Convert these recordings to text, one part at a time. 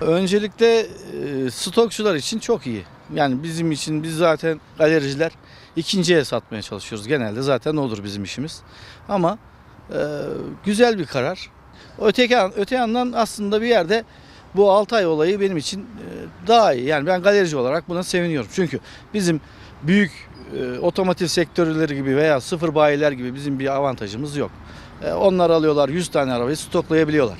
Öncelikle e, stokçular için çok iyi. Yani bizim için biz zaten galericiler ikinciye satmaya çalışıyoruz. Genelde zaten olur bizim işimiz. Ama e, güzel bir karar. Öteki öte yandan aslında bir yerde bu 6 ay olayı benim için e, daha iyi. Yani ben galerici olarak buna seviniyorum. Çünkü bizim büyük e, otomotiv sektörleri gibi veya sıfır bayiler gibi bizim bir avantajımız yok. E, onlar alıyorlar 100 tane arabayı stoklayabiliyorlar.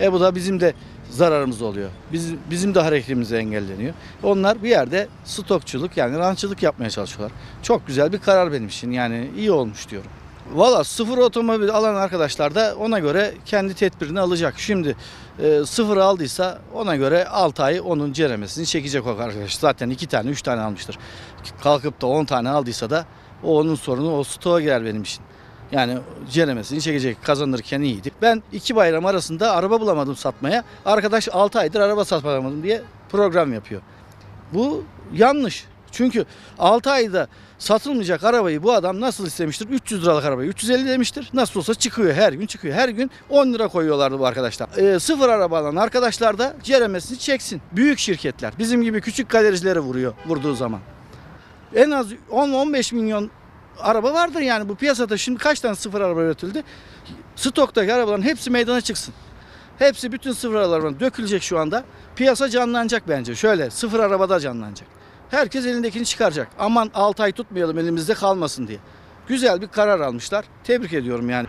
E bu da bizim de zararımız oluyor. Biz, bizim de hareketimiz engelleniyor. Onlar bir yerde stokçuluk yani rançılık yapmaya çalışıyorlar. Çok güzel bir karar benim için yani iyi olmuş diyorum. Valla sıfır otomobil alan arkadaşlar da ona göre kendi tedbirini alacak. Şimdi e, sıfır aldıysa ona göre 6 ay onun ceremesini çekecek o arkadaş. Zaten 2 tane 3 tane almıştır. Kalkıp da 10 tane aldıysa da o onun sorunu o stoğa girer benim için. Yani ceremesini çekecek kazanırken iyiydi. Ben iki bayram arasında araba bulamadım satmaya. Arkadaş 6 aydır araba satamadım diye program yapıyor. Bu yanlış. Çünkü 6 ayda satılmayacak arabayı bu adam nasıl istemiştir? 300 liralık arabayı 350 demiştir. Nasıl olsa çıkıyor her gün çıkıyor. Her gün 10 lira koyuyorlardı bu arkadaşlar. Ee, sıfır araba alan arkadaşlar da ceremesini çeksin. Büyük şirketler bizim gibi küçük galericilere vuruyor vurduğu zaman. En az 10-15 milyon araba vardır yani bu piyasada. Şimdi kaç tane sıfır araba üretildi? Stoktaki arabaların hepsi meydana çıksın. Hepsi bütün sıfır arabalar dökülecek şu anda. Piyasa canlanacak bence. Şöyle sıfır arabada canlanacak. Herkes elindekini çıkaracak. Aman 6 ay tutmayalım elimizde kalmasın diye. Güzel bir karar almışlar. Tebrik ediyorum yani.